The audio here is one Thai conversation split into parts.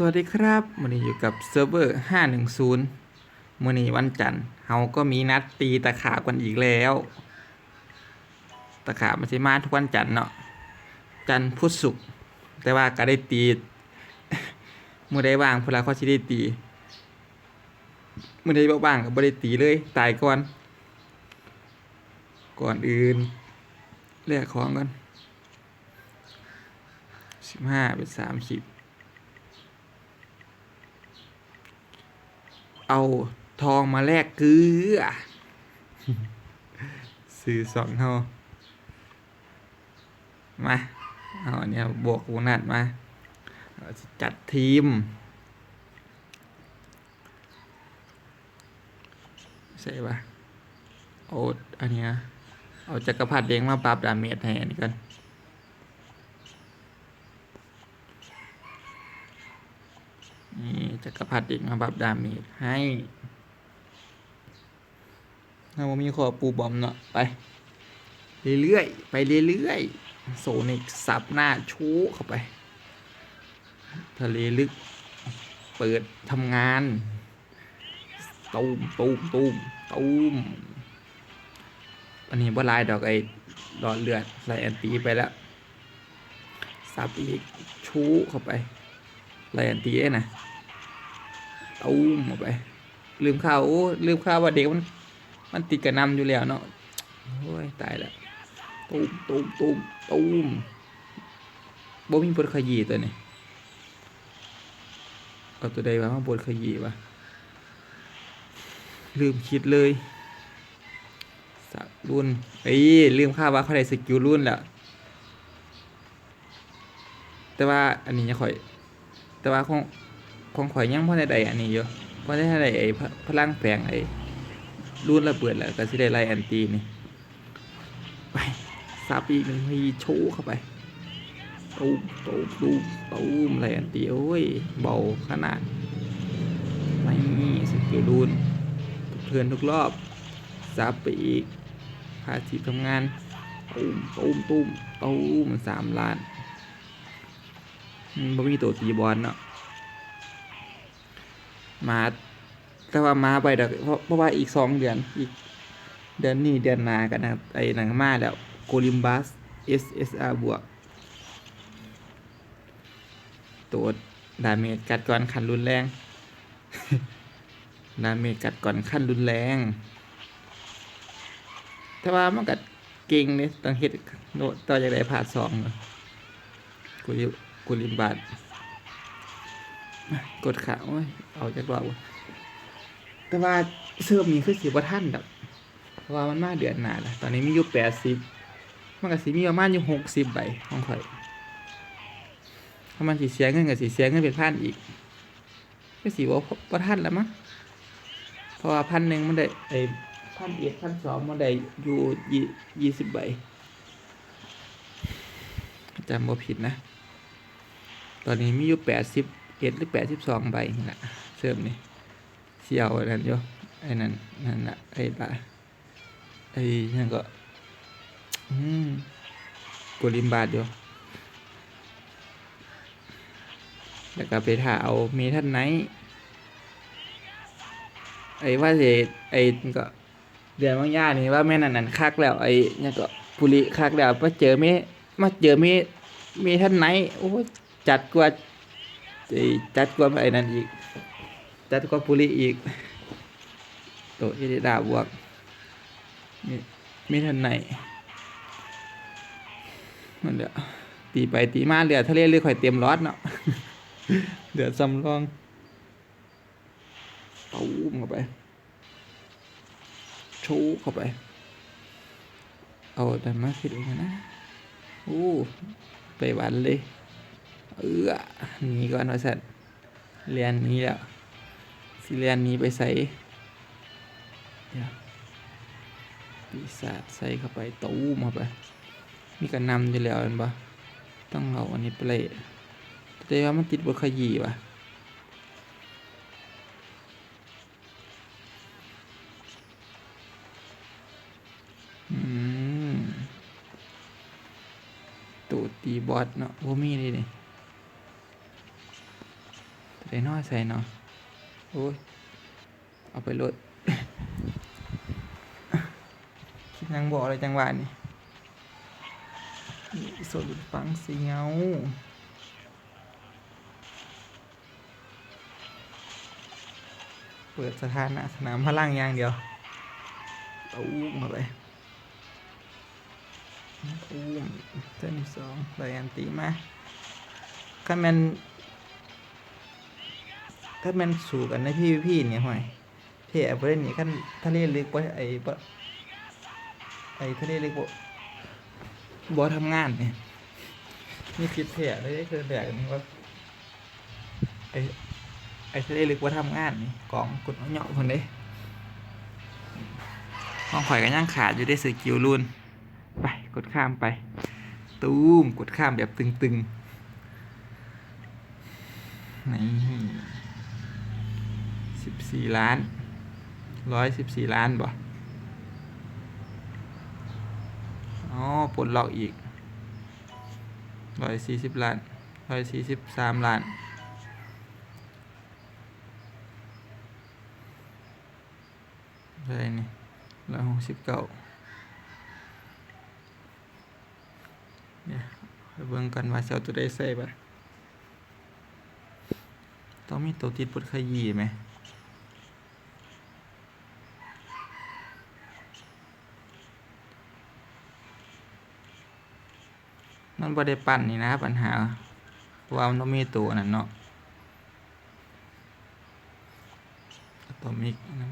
สวัสดีครับวันนี้อยู่กับเซิร์ฟเวอร์ 510มื่อนี้วันจันทร์เฮาก็มีนัดตีตะขากันอีกแล้ว ตะขาบมัใช่มาทุกวันจันทร์เนาะ จันทร์พุธศุกร์ แต่ว่าก็ได้ตีมื่อได้ว่างพลาขาชีได้ตีมื่อได้บ้างก็บ่ได้ตีเลย ตายก่อน ก่อนอื่นเรียกของก่อน 15เป็น30 เอาทองมาแลกเกลือซื้อสองเท่ามาเอาอันเนี้ยบวกโบนัสมา จัดทีมใช่ปะเอาอันเนี้ยเอาจักรพรรดิเด้งมาปรับดาเมจให้อันนี้กัน นี่จักรพรรดิมาปรับดาเมจให้ถ้าว่ามีขอปูบอมเนาะไป เรื่อยๆ ไปเรื่อยๆ โซนิกสับหน้าชูเข้าไป ทะเลลึก เปิดทำงานตูมตูมตูมตูมอันนี้ว่าลายดอกไอ้หลอดเลือดใส่แอนตีไปแล้ว สับอีกชูเข้าไป ไลแอนตีนะตูมออกไป ลืมข้าวโอ้ลืมข้าวว่าเด็กมันมันติดกระนำอยู่แล้วเนาะโอ้ยตายแล้วตูมตูมตูมตูมบ่มีบทขยี้ตัวนี้เอาตัวใดวะมาบทขยี้วะลืมคิดเลยสักรุ่นเอ้ยลืมข้าวว่าเขาได้สกิลรุ่นแล้วแต่ว่าอันนี้ยังค่อย แต่ว่าของของข่อยยังพอได้ใดอันนี้อยู่พอได้ใดไอ้พลังแฝงไอ้รุ่นระเบิดแล้วก็สิได้ไล่แอนตีนี่ไปซาปีกหนึ่งทีโชว์เข้าไปตูมตูมตูมตูมไล่แอนตีโอ้ยเบาขนาดไม่สกิลรุ่นเพื่อนทุกรอบซาปีกพาทีทำงานตูมตูมตูมตูมสามล้าน บ่มีตัวตีบอลเนาะมาแต่ว่ามาไปเดี๋ยวเพราะว่าอีกสองเดือนอีกเดือนนี้เดือนหนากันนะไอ้หนังมาแล้วโกลิมบัส SSR บวก ตัวดาเมจกัดก่อนขั้นรุนแรง ดาเมจกัดก่อนขั้นรุนแรง แต่ว่ามันกัดเก่งเลยต้องเฮ็ดโนต่อจากได้ผ่าสองเนาะกูริ กูริบาทกดขาโอ้ยเอาจากเรอบวะแต่ว่าเสื้อมีคือสิบ่าท่านดอกเพราะว่ามันมาเดือนหนาแล้วตอนนี้มีอยู่แปดสิบมันก็สิมีประมาณอยู่หกสิบใบของข่อยถ้ามันสิเสียเงินก็สิเสียเงินเป็นพันอีกก็สิว่าบ่าท่านแล้วมั้งเพราะว่าพันหนึ่งมันได้ไอ้พันเอ็ดพันสองมันได้อยู่ยี่ยี่สิบใบจำบ่ผิดนะ ตอนนี้มีอยู่แปดสิบเอ็ดหรือแปดสิบสองใบนะเสื่อมนี่เสี่ยวนนั้นอยู่ไอ้นั่นนั่นละไอ้ละไอ้นั่นก็อืมกลิมบาทอยู่แล้วก็ไปถ่าเอาเมทันไนท์ไอ้ว่าสิไอ้ก็เดือนบางย่านี่ว่าแม่นั่นนั่นคักแล้วไอ้เนี่ยก็ปุริคักแล้วมาเจอเมมาเจอเมเมทันไนท์โอ้ จัดกว่าจัดกว่าไอ้นั่นอีก จัดกว่าปุริอีกโตเอเดดาบวกมีมีทันไหนมันเดี๋ยวตีไปตีมาเหลือทะเลเรือข่อยเตรียมรอดเนาะเหลือสำรองตูมเข้าไปชูเข้าไป เอาแต่มาคิดเองนะ อู้ ไปหวันเลย เออนี่ก่อนว่าสัตว์เรียนนี้แล้วสิเรียนนี้ไปใส่ปีศาจใส่เข้าไปตู้มเข้าไป มีกันนำอยู่แล้วเห็นปะต้องเอาอันนี้ไปเลยแต่ว่ามันติดบทขยี้ปะอืมตัวตีบอสเนาะว่ามีเลยนี่ ได้น้อยใส่เนาะโอ้ย เอาไปโหลดคิดยังบอกอะไรจังหวะนี่นี่สดฟังเสียวเปิดสถานะสนามพลังอย่างเดียวตู้มเข้าไปตู้มเส้นสองไดอันตีมาคันแมน คันแมนสู่กันในพี่พี่เนี่ยห่วยเท่ประเด็นนี้คันทะเลลึกบ่ไอ้บ่ไอ้ทะเลลึกบ่บ่ทำงานเนี่ยนี่คิดเท่เลยคือแบบนี้ว่าไอ้ไอ้ทะเลลึกว่าทำงานนี่กองกดเหยาะคนเด้ห้องข่อยก็ยังขาดอยู่ได้สกิลรุนไปกดข้ามไป ตูมกดข้ามแบบตึงๆนี่ สิบสี่ล้านร้อยสิบสี่ล้านบ่อ๋อปลดล็อกอีกร้อยสี่สิบล้านร้อยสี่สิบสามล้านอะไรนี่ร้อยหกสิบเก้าเนี่ยเบิ่งกันว่าเอาตัวได้ใส่ปะต้องมีตัวติดบดขยี้ไหม มันบ่ได้ปั่นนี่นะปัญหาว่ามันต้องมีตัวนั่นเนาะตัวมิกนะ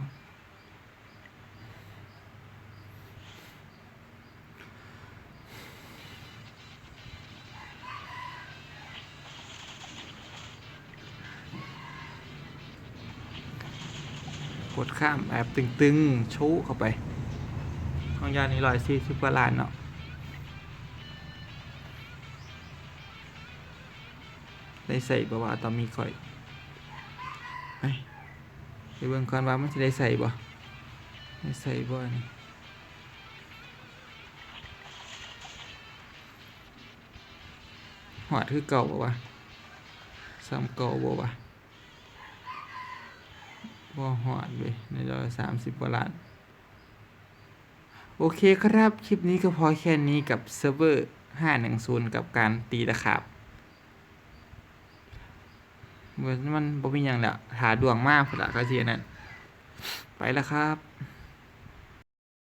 กดข้ามแบบตึงๆชว์เข้าไป ของยานี้ร้อยสี่สิบกว่าล้านเนาะ ได้ใส่บ่ว่าตอนมีข่อยไปไปเบิ่งก่อนว่ามันจะได้ใส่บ่ได้ใส่บ่นี่หอดคือเก่าบ่วะซ้ำเก่าบ่วะบ่หอดเลยในร้อยสามสิบกว่าล้านโอเคครับ คลิปนี้ก็พอแค่นี้กับเซิร์ฟเวอร์ 510 กับการตีตะขาบ เหมือนมันบ่มีหยังแล้วหาดวงมากพุ่นละก็สิอันนั้นไปแล้วครับ